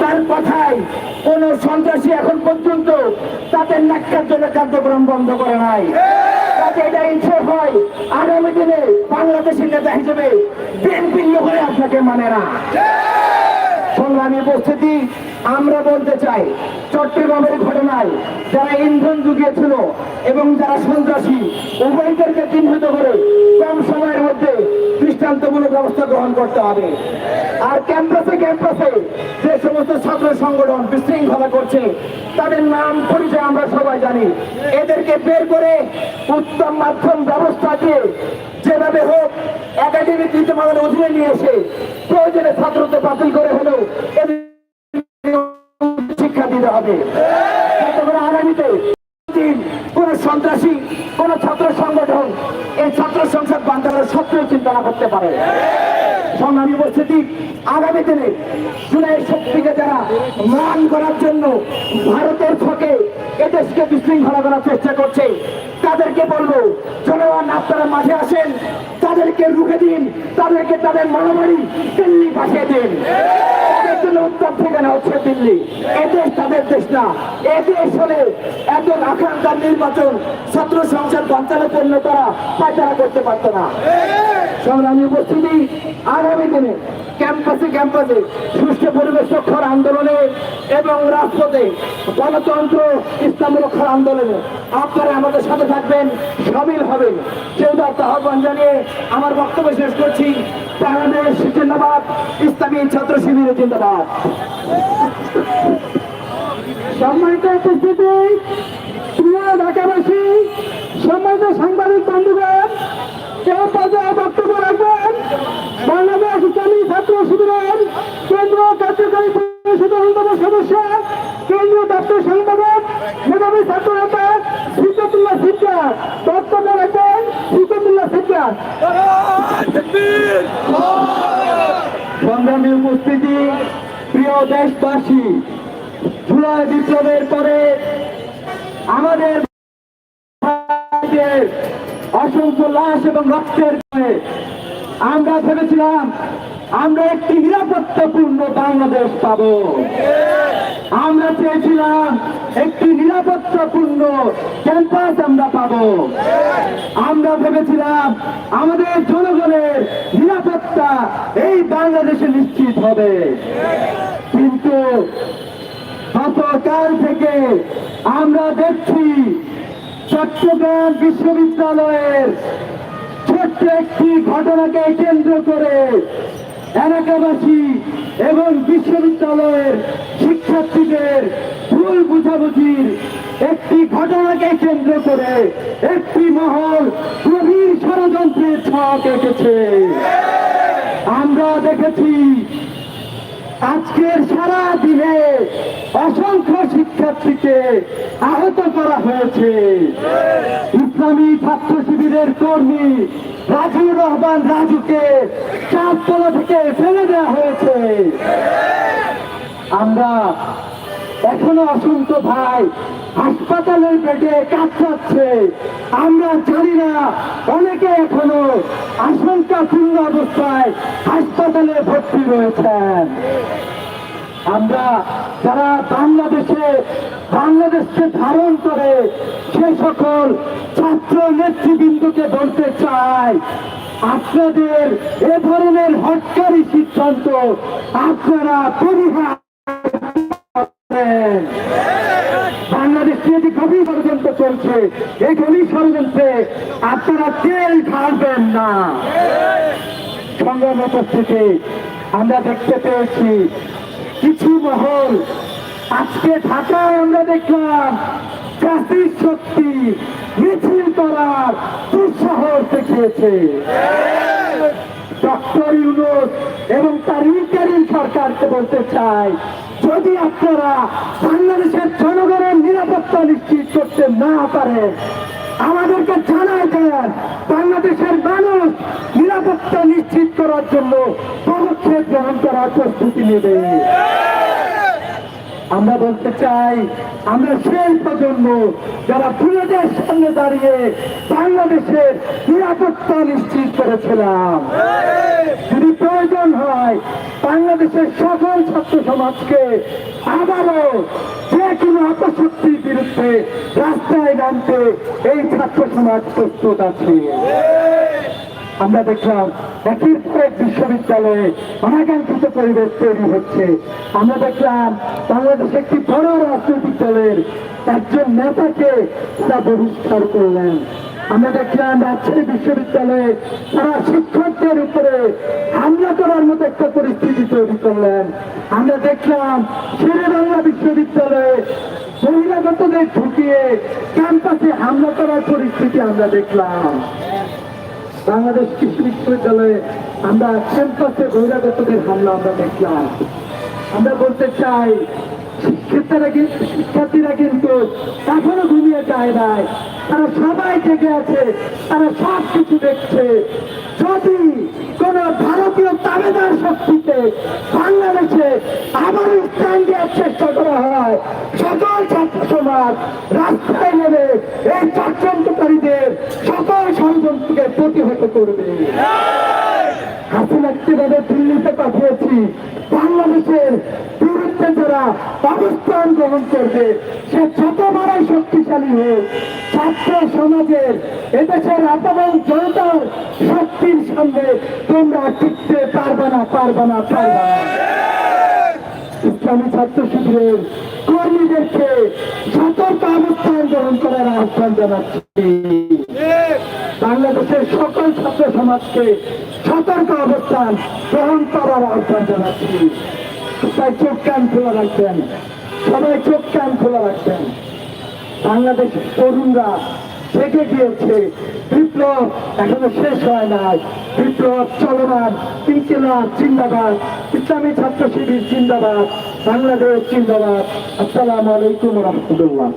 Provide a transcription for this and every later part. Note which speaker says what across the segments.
Speaker 1: তার কথায় কোন সন্ত্রাসী এখন পর্যন্ত তাদের ন্যাক্কারজন্য কার্যক্রম বন্ধ করে নাই। তাতে এটা ইচ্ছে হয় আগামী দিনে বাংলাদেশের নেতা হিসেবে বিএনপির লোকেরা আপনাকে মানে না। সংগ্রামী উপস্থিতি, আমরা বলতে চাই, চট্টগ্রামের ঘটনায় যারা ইন্ধন জুগিয়েছিল এবং যারা সন্ত্রাসী, উভয়দেরকে চিহ্নিত করে কম সময়ের মধ্যে দৃষ্টান্তমূলক ব্যবস্থা গ্রহণ করতে হবে। আর ক্যাম্পাসে ক্যাম্পাসে যে সমস্ত ছাত্র সংগঠন বিশৃঙ্খলা করছে, তাদের নাম পরিচয় আমরা সবাই জানি। এদেরকে বের করে উত্তম মাধ্যম ব্যবস্থা দিয়ে যেভাবে হোক একাডেমিক নীতিমালার অধীনে নিয়ে এসে প্রয়োজনে ছাত্রত্ব বাতিল করে হলেও শিক্ষা দিতে হবে। চিন্তা করতে পারে। সংগ্রামী উপস্থিতি আগামী দিনে জুলাই শক্তিকে যারা মান করার জন্য ভারতের ফকে এদেশকে বিশৃঙ্খলা করার চেষ্টা করছে, তাদেরকে বলব জনগণ আপনারা মাঠে আসেন, তাদেরকে রুখে দিন, তাদেরকে তাদের মনোমারি দিল্লি পাঠিয়ে দিন। উত্তর ঠিকানা হচ্ছে দিল্লি। এদেশ তাদের দেশ না। এদেশ হলে এত আকাঙ্ক্ষার নির্বাচন ছাত্র সংসদ বাঞ্চালের জন্য তারা পায়তারা করতে পারত না। সংগ্রামী উপস্থিতি আগামী দিনে ক্যাম্পাসে ক্যাম্পাসে সুষ্ঠু পরিবেশ রক্ষার আন্দোলনে এবং রাজপথে গণতন্ত্র ইসলাম রক্ষার আন্দোলনে আপনারা আমাদের সাথে থাকবেন, সামিল হবেন। কেউ দত্ত আহ্বান জানিয়ে আমার বক্তব্য শেষ করছি, বাংলাদেশ জিন্দাবাদ, ইসলামী ছাত্র শিবিরের জিন্দাবাদ। সম্মানিত উপস্থিতি, প্রিয় ঢাকাবাসী সম্মানিত সাংবাদিক বন্ধুগণ কেউ পর্যায়ে বক্তব্য রাখবেন। বাংলাদেশ ইসলামী ছাত্র শিবিরের কেন্দ্রীয় কার্যকরী পরিষদের অন্যতম সদস্য, কেন্দ্রীয় দপ্তর সম্পাদক, মেধাবী ছাত্র নেতা সিদ্ধাতুল্লাহ সিদ্দার বক্তব্য রাখবেন সিদ্ধাতুল্লাহ সিদ্দার সংগ্রামী উপস্থিতি, প্রিয় দেশবাসী, জুলাই বিপ্লবের পরে আমাদের অসংখ্য লাশ এবং রক্তের আমরা ভেবেছিলাম, আমরা একটি নিরাপত্তাপূর্ণ বাংলাদেশ পাব। আমরা চেয়েছিলাম, একটি নিরাপত্তাপূর্ণ ক্যাম্পাস আমরা পাব। আমরা ভেবেছিলাম, আমাদের জনগণের নিরাপত্তা এই বাংলাদেশে নিশ্চিত হবে। কিন্তু গতকাল থেকে আমরা দেখছি চট্টগ্রাম বিশ্ববিদ্যালয়ের ছোট্ট একটি ঘটনাকে কেন্দ্র করে এলাকাবাসী এবং বিশ্ববিদ্যালয়ের শিক্ষার্থীদের ভুল বুঝাবুঝির একটি ঘটনাকে কেন্দ্র করে একটি মহল গভীর ষড়যন্ত্রের ছক এঁকেছে। আমরা দেখেছি আজকের সারা দিনে অসংখ্য শিক্ষার্থীকে আহত করা হয়েছে। ইসলামী ছাত্র শিবিরের কর্মী রাজু রহমান রাজুকে চারতলা থেকে ফেলে দেওয়া হয়েছে। আমরা এখনও অসংখ্য ভাই হাসপাতালের বেডে কাতরাচ্ছে আমরা জানি না, অনেকে এখনও আশঙ্কাপূর্ণ অবস্থায় হাসপাতালে ভর্তি রয়েছেন। আমরা যারা বাংলাদেশে, বাংলাদেশকে ধারণ করে সে সকল ছাত্র নেতৃবৃন্দকে বলতে চাই, আপনাদের এ ধরনের হটকারী সিদ্ধান্ত আপনারা পরিহার যে ষড়যন্ত্র চলছে। এই গভীর ষড়যন্ত্রে আপনারা তেল ঢালবেন না। সংগ্রাম উপস্থিতি আমরা দেখতে পেয়েছি কিছু মহল। আজকে ঢাকায় আমরা দেখলাম জাতির শক্তি মিছিল করার দুঃসাহস দেখিয়েছে। ডক্টর ইউনুস এবং তার ইন্টারিম সরকারকে বলতে চাই যদি আপনারা বাংলাদেশের জনগণের নিরাপত্তা নিশ্চিত করতে না পারে। আমাদেরকে জানাই দেন বাংলাদেশের মানুষ নিরাপত্তা নিশ্চিত করার জন্য পদক্ষেপ গ্রহণ করার প্রস্তুতি নেবে। আমরা বলতে চাই, আমরা সেই প্রজন্ম যারা বুলেটের সামনে দাঁড়িয়ে বাংলাদেশের নিরাপত্তা নিশ্চিত করেছিলাম। যদি প্রয়োজন হয়, বাংলাদেশের সকল ছাত্র সমাজকে আবারও যে কোনো অপশক্তির বিরুদ্ধে রাস্তায় নামতে এই ছাত্র সমাজ প্রস্তুত আছে। আমরা দেখলাম একের পর বিশ্ববিদ্যালয়ে অনাকাঙ্ক্ষিত পরিবেশ তৈরি হচ্ছে। আমরা দেখলাম বাংলাদেশে একটি বড় রাজনৈতিক দলের একজন নেতাকে তারা বহিষ্কার করলেন। আমরা দেখলাম রাজশাহী বিশ্ববিদ্যালয়ে তারা শিক্ষকদের উপরে হামলা করার মতো একটা পরিস্থিতি তৈরি করলেন। আমরা দেখলাম শেরে বাংলা বিশ্ববিদ্যালয়ে বহিরাগতদের ঢুকিয়ে ক্যাম্পাসে হামলা করার পরিস্থিতি আমরা দেখলাম। বাংলাদেশ কৃষি বিশ্ববিদ্যালয়ে আমরা ক্যাম্পাসে বহিরাগতদের হামলা আমরা দেখলাম। আমরা বলতে চাই, শিক্ষার্থীরা কিন্তু শিক্ষার্থীরা কিন্তু এখনও ঘুমিয়ে যায় নাই। তারা সবাই জেগে আছে, তারা সব কিছু দেখছে। যদি কোন ভারতীয় তাবেদার শক্তিতে বাংলাদেশে আবার স্থান দেওয়ার চেষ্টা করা হয়, সকল ছাত্র সমাজ রাস্তায় ষড়যন্ত্রকে প্রতিহত করবে। তাদের দিল্লিতে পাঠিয়েছি, বাংলাদেশের বিরুদ্ধে যারা গ্রহণ করবে, সে শক্তিশালী হোক, ছাত্র সমাজের, এদেশের জনতার শক্তির সামনে তোমরা টিকতে পারবে না পারবে না, পারবে ইসলামী ছাত্র শিবিরের কর্মীদেরকে সতর্ক অবস্থান গ্রহণ করার আহ্বান জানাচ্ছি। বাংলাদেশের সকল ছাত্র সমাজকে সতর্ক অবস্থান গ্রহণ করার আহ্বান জানাচ্ছি। সবাই চোখ কান খোলা রাখবেন। সবাই চোখ কান খোলা রাখবেন। বাংলাদেশের তরুণরা থেকে গিয়েছে। বিপ্লব এখনও শেষ হয় নাই। বিপ্লব চলমান। ইনকিলাব জিন্দাবাদ। ইসলামী ছাত্র শিবির জিন্দাবাদ। বাংলাদেশ জিন্দাবাদ। আসসালামু আলাইকুম রহমতুল্লাহ।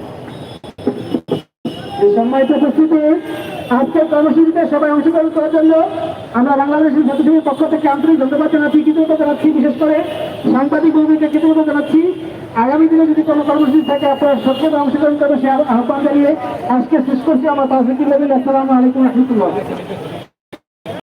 Speaker 1: সম্মানিত উপস্থিতি আজকে কর্মসূচিতে সবাই অংশগ্রহণ করার জন্য আমরা বাংলাদেশের জাতিসংঘের পক্ষ থেকে আন্তরিক ধন্যবাদ জানাচ্ছি, কৃতজ্ঞতা জানাচ্ছি, বিশেষ করে সাংবাদিক ভূমিকে কৃতজ্ঞতা জানাচ্ছি। আগামী দিনে যদি কোনো কর্মসূচি থাকে, আপনারা সক্রিয় অংশগ্রহণ করবেন, সে আহ্বান জানিয়ে আজকে শেষ করছি। আমার তাহলে আসসালামু আলাইকুম রহমতুল্লাহ।